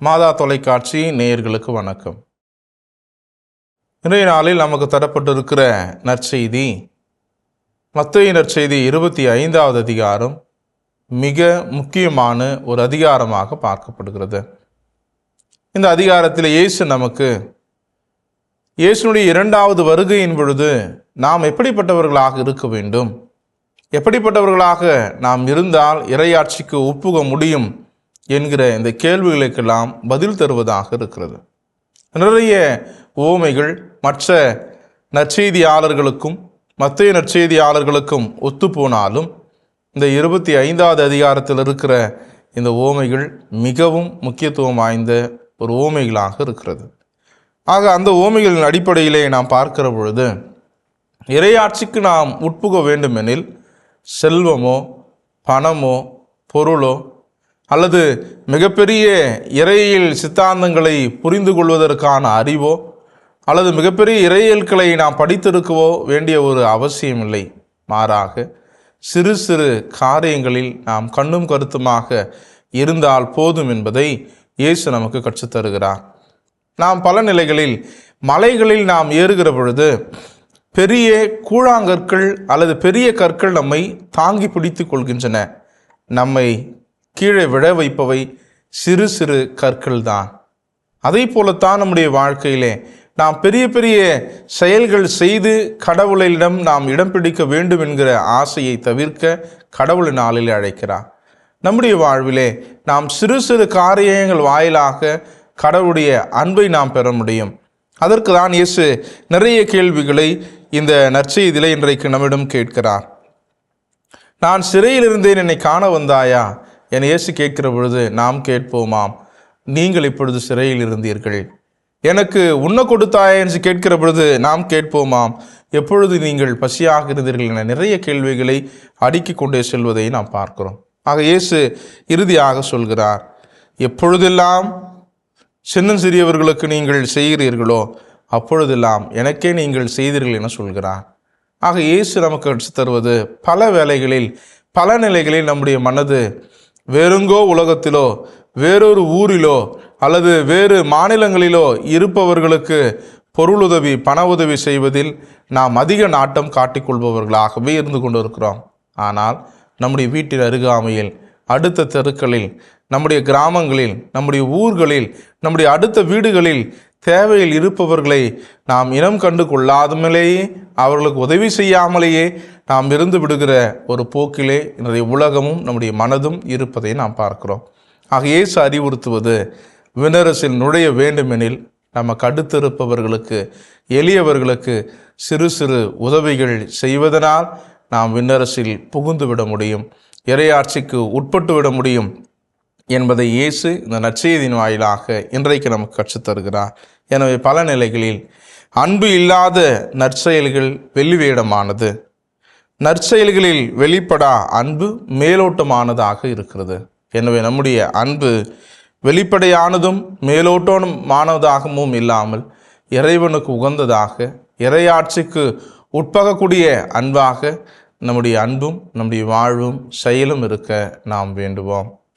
மாதா தொலைக்காட்சி நேயர்களுக்கு வணக்கம். இன்றைய நாளில் நமக்கு தரப்பட்டிருக்கிற நற்செய்தி மத்திய நற்செய்தி இருபத்தி ஐந்தாவது அதிகாரம் மிக முக்கியமான ஒரு அதிகாரமாக பார்க்கப்படுகிறது. இந்த அதிகாரத்தில் இயேசு நமக்கு இயேசுனுடைய இரண்டாவது வருகையின் பொழுது நாம் எப்படிப்பட்டவர்களாக இருக்க வேண்டும்? எப்படிப்பட்டவர்களாக நாம் இருந்தால் இறையாட்சிக்கு ஒப்புக முடியும்? என்கிற இந்த கேள்விகளுக்கெல்லாம் பதில் தருவதாக இருக்கிறது. நிறைய ஓமைகள் மற்ற நற்செய்தியாளர்களுக்கும் மத்திய நற்செய்தியாளர்களுக்கும் ஒத்துப்போனாலும் இந்த இருபத்தி ஐந்தாவது அதிகாரத்தில் இருக்கிற இந்த ஓமைகள் மிகவும் முக்கியத்துவம் வாய்ந்த ஒரு ஓமைகளாக இருக்கிறது. ஆக அந்த ஓமைகளின் அடிப்படையிலே நாம் பார்க்கிற பொழுது இறையாட்சிக்கு நாம் உட்புக வேண்டுமெனில் செல்வமோ பணமோ பொருளோ அல்லது மிகப்பெரிய இறையியல் சித்தாந்தங்களை புரிந்து கொள்வதற்கான அறிவோ அல்லது மிகப்பெரிய இறையியல்களை நாம் படித்திருக்கவோ வேண்டிய ஒரு அவசியமில்லை. மாறாக சிறு சிறு காரியங்களில் நாம் கண்ணும் கருத்துமாக இருந்தால் போதும் என்பதை இயேசு நமக்கு கற்றுத்தருகிறார். நாம் பல நிலைகளில் மலைகளில் நாம் ஏறுகிற பொழுது பெரிய கூழாங்கற்கள் அல்லது பெரிய கற்கள் நம்மை தாங்கி பிடித்து கொள்கின்றன. நம்மை கீழே விழ வைப்பவை சிறு சிறு கற்கள் தான் அதே போலத்தான் நம்முடைய வாழ்க்கையிலே நாம் பெரிய பெரிய செயல்கள் செய்து கடவுளிடம் நாம் இடம் பிடிக்க வேண்டும் என்கிற ஆசையை தவிர்க்க கடவுள் நாளில் அழைக்கிறார். நம்முடைய வாழ்விலே நாம் சிறு சிறு காரியங்கள் வாயிலாக கடவுளுடைய அன்பை நாம் பெற முடியும். அதற்கு தான் இயேசு நிறைய கேள்விகளை இந்த நற்செய்தியிலே இன்றைக்கு நம்மிடம் கேட்கிறார். நான் சிறையில் இருந்தேன் என்னை காண வந்தாயா? என இயேசு கேட்கிற பொழுது நாம் கேட்போமாம். நீங்கள் இப்பொழுது சிறையில் இருந்தீர்கள். எனக்கு உண்ண கொடுத்தாயா என்று கேட்கிற பொழுது நாம் கேட்போமாம். எப்பொழுது நீங்கள் பசியாக இருந்தீர்கள் என நிறைய கேள்விகளை அடுக்கி கொண்டே செல்வதை நாம் பார்க்கிறோம். ஆக இயேசு இறுதியாக சொல்கிறார் எப்பொழுதெல்லாம் சின்னஞ்சிறியவர்களுக்கு நீங்கள் செய்கிறீர்களோ அப்பொழுதெல்லாம் எனக்கே நீங்கள் செய்தீர்கள் என சொல்கிறார். ஆக இயேசு நமக்கு தருவது பல வேலைகளில் பல நிலைகளில் நம்முடைய மனது வேறுங்கோ உலகத்திலோ வேறொரு ஊரிலோ அல்லது வேறு மாநிலங்களிலோ இருப்பவர்களுக்கு பொருளுதவி பண உதவி செய்வதில் நாம் அதிக நாட்டம் காட்டிக்கொள்பவர்களாகவே இருந்து கொண்டிருக்கிறோம். ஆனால் நம்முடைய வீட்டின் அருகாமையில் அடுத்த தெருக்களில் நம்முடைய கிராமங்களில் நம்முடைய ஊர்களில் நம்முடைய அடுத்த வீடுகளில் தேவையில் இருப்பவர்களை நாம் இனம் கண்டு கொள்ளாதமலேயே அவர்களுக்கு உதவி செய்யாமலேயே நாம் இருந்து விடுகிற ஒரு போக்கிலே இன்றைய உலகமும் நம்முடைய மனதும் இருப்பதை நாம் பார்க்கிறோம். ஆக இயேசு அறிவுறுத்துவது வினரசில் நுழைய வேண்டுமெனில் நமக்கு அடுத்திருப்பவர்களுக்கு எளியவர்களுக்கு சிறு சிறு உதவிகள் செய்வதனால் நாம் விண்ணரசில் புகுந்து விட முடியும். இறையாட்சிக்கு உட்பட்டு விட முடியும். என்பதை இயேசு இந்த நற்செய்தியின் வாயிலாக இன்றைக்கு நமக்கு கற்றுத்தருகிறார். எனவே பல நிலைகளில் அன்பு இல்லாத நற்செயல்கள் வெள்ளிவேடமானது. நற்செயல்களில் வெளிப்படா அன்பு மேலோட்டமானதாக இருக்கிறது. எனவே நம்முடைய அன்பு வெளிப்படையானதும் மேலோட்டமானதாகவும் இல்லாமல் இறைவனுக்கு உகந்ததாக இறையாட்சிக்கு உட்பகக்கூடிய அன்பாக நம்முடைய அன்பும் நம்முடைய வாழ்வும் செயலும் இருக்க நாம் வேண்டுவோம்.